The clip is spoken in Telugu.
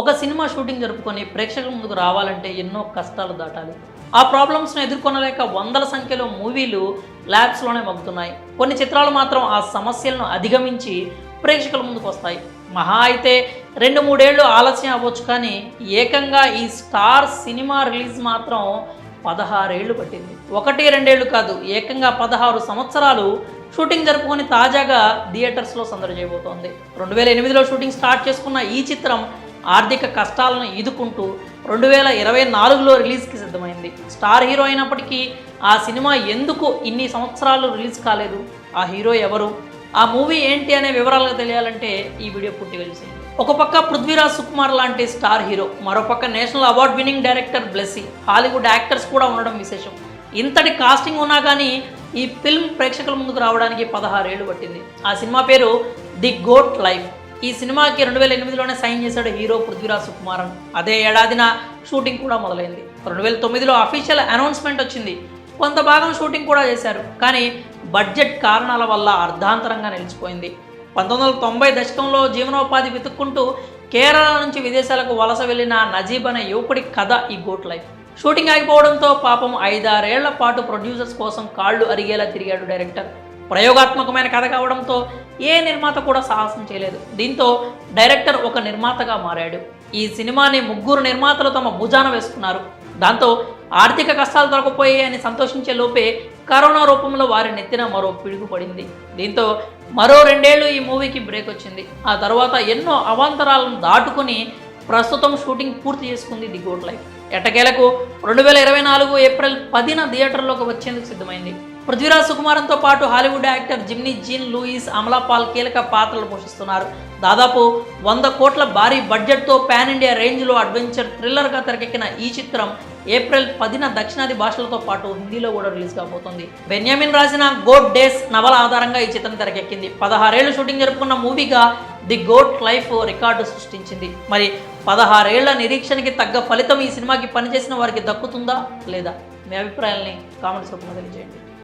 ఒక సినిమా షూటింగ్ జరుపుకొని ప్రేక్షకుల ముందుకు రావాలంటే ఎన్నో కష్టాలు దాటాలి. ఆ ప్రాబ్లమ్స్ను ఎదుర్కొనలేక వందల సంఖ్యలో మూవీలు ల్యాబ్స్లోనే మగ్గుతున్నాయి. కొన్ని చిత్రాలు మాత్రం ఆ సమస్యలను అధిగమించి ప్రేక్షకుల ముందుకు వస్తాయి. మహా అయితే రెండు మూడేళ్ళు ఆలస్యం అవ్వచ్చు కానీ ఏకంగా ఈ స్టార్ సినిమా రిలీజ్ మాత్రం పదహారేళ్ళు పట్టింది. ఒకటి రెండేళ్ళు కాదు ఏకంగా పదహారు సంవత్సరాలు షూటింగ్ జరుపుకొని తాజాగా థియేటర్స్లో సందడి చేయబోతోంది. రెండు వేల ఎనిమిదిలో షూటింగ్ స్టార్ట్ చేసుకున్న ఈ చిత్రం ఆర్థిక కష్టాలను ఈదుకుంటూ రెండు వేల ఇరవై నాలుగులో రిలీజ్కి సిద్ధమైంది. స్టార్ హీరో అయినప్పటికీ ఆ సినిమా ఎందుకు ఇన్ని సంవత్సరాలు రిలీజ్ కాలేదు? ఆ హీరో ఎవరు? ఆ మూవీ ఏంటి అనే వివరాలుగా తెలియాలంటే ఈ వీడియో పూర్తి చూసేయండి ఒక పక్క పృథ్వీరాజ్ సుకుమార్ లాంటి స్టార్ హీరో మరోపక్క national award winning director Blessy Hollywood actors కూడా ఉండడం విశేషం. ఇంతటి కాస్టింగ్ ఉన్నా కానీ ఈ ఫిల్మ్ ప్రేక్షకుల ముందుకు రావడానికి పదహారేళ్ళు పట్టింది. ఆ సినిమా పేరు ది గోట్ లైఫ్. ఈ సినిమాకి రెండు వేల ఎనిమిదిలోనే సైన్ చేశాడు హీరో పృథ్వీరాజ్ సుకుమారన్. అదే ఏడాదిన షూటింగ్ కూడా మొదలైంది. రెండు వేల తొమ్మిదిలో అఫీషియల్ అనౌన్స్మెంట్ వచ్చింది. కొంత భాగం షూటింగ్ కూడా చేశారు. కానీ బడ్జెట్ కారణాల వల్ల అర్ధాంతరంగా నిలిచిపోయింది. పంతొమ్మిది వందల తొంభై దశకంలో జీవనోపాధి వెతుక్కుంటూ కేరళ నుంచి విదేశాలకు వలస వెళ్ళిన నజీబ్ అనే యువకుడి కథ ఈ గోట్ లైఫ్. షూటింగ్ ఆగిపోవడంతో పాపం ఐదారేళ్ళ పాటు ప్రొడ్యూసర్స్ కోసం కాళ్ళు అరిగేలా తిరిగాడు డైరెక్టర్ ప్రయోగాత్మకమైన కథ కావడంతో ఏ నిర్మాత కూడా సాహసం చేయలేదు. దీంతో డైరెక్టర్ ఒక నిర్మాతగా మారాడు. ఈ సినిమాని ముగ్గురు నిర్మాతలు తమ భుజాన వేసుకున్నారు. దాంతో ఆర్థిక కష్టాలు దొరకపోయాయి అని సంతోషించే లోపే కరోనా రూపంలో వారి నెత్తిన మరో పిడుగు పడింది. దీంతో మరో రెండేళ్ళు ఈ మూవీకి బ్రేక్ వచ్చింది. ఆ తర్వాత ఎన్నో అవాంతరాలను దాటుకుని ప్రస్తుతం షూటింగ్ పూర్తి చేసుకుంది ది గుడ్ లైఫ్. ఎటకేలకు రెండు వేల ఇరవై నాలుగు ఏప్రిల్ పదిన థియేటర్లోకి వచ్చేందుకు సిద్ధమైంది. పృథ్వీరాజ్ సుకుమారంతో పాటు Hollywood actor Jimmy Jean Louis Amala Paul కీలక పాత్రలు పోషిస్తున్నారు. దాదాపు వంద కోట్ల భారీ బడ్జెట్తో పాన్ ఇండియా రేంజ్లో అడ్వెంచర్ థ్రిల్లర్గా తెరకెక్కిన ఈ చిత్రం ఏప్రిల్ పదిన దక్షిణాది భాషలతో పాటు హిందీలో కూడా రిలీజ్ కాబోతుంది. బెన్యామిన్ రాసిన గోడ్ డేస్ నవల ఆధారంగా ఈ చిత్రం తెరకెక్కింది. పదహారేళ్ళు షూటింగ్ జరుపుకున్న మూవీగా ది గోట్ లైఫ్ రికార్డు సృష్టించింది. మరి పదహారేళ్ళ నిరీక్షణకి తగ్గ ఫలితం ఈ సినిమాకి పనిచేసిన వారికి దక్కుతుందా లేదా మీ అభిప్రాయాల్ని కామెంట్స్ రూపంలో తెలియజేయండి.